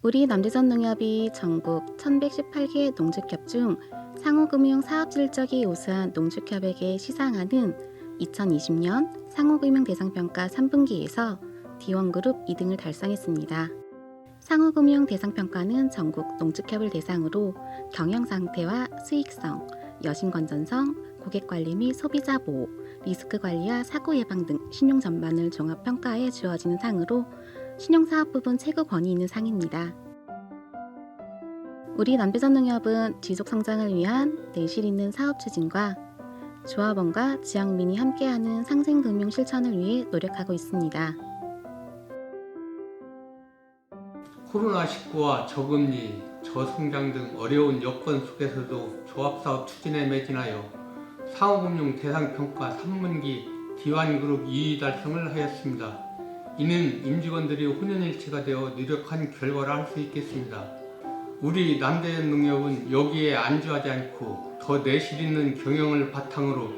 우리 남대전 농협이 전국 1118개 농축협 중 상호금융 사업 실적이 우수한 농축협에게 시상하는 2020년 상호금융 대상평가 3분기에서 D1그룹 2등을 달성했습니다. 상호금융 대상평가는 전국 농축협을 대상으로 경영 상태와 수익성, 여신 건전성, 고객 관리 및 소비자 보호, 리스크 관리와 사고 예방 등 신용 전반을 종합 평가해 주어지는 상으로 신용사업 부분 최고 권위 있는 상입니다. 우리 남배전농협은 지속 성장을 위한 내실 있는 사업 추진과 조합원과 지역민이 함께하는 상생금융 실천을 위해 노력하고 있습니다. 코로나19와 저금리, 저성장 등 어려운 여건 속에서도 조합사업 추진에 매진하여 상호금융 대상평가 3분기 디완그룹 2위 달성을 하였습니다. 이는 임직원들이 혼연일체가 되어 노력한 결과라 할 수 있겠습니다. 우리 남대현 농협은 여기에 안주하지 않고 더 내실 있는 경영을 바탕으로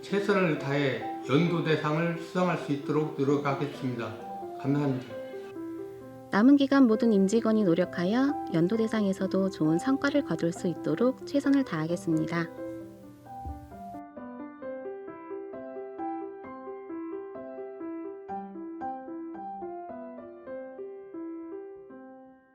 최선을 다해 연도 대상을 수상할 수 있도록 노력하겠습니다. 감사합니다. 남은 기간 모든 임직원이 노력하여 연도 대상에서도 좋은 성과를 거둘 수 있도록 최선을 다하겠습니다.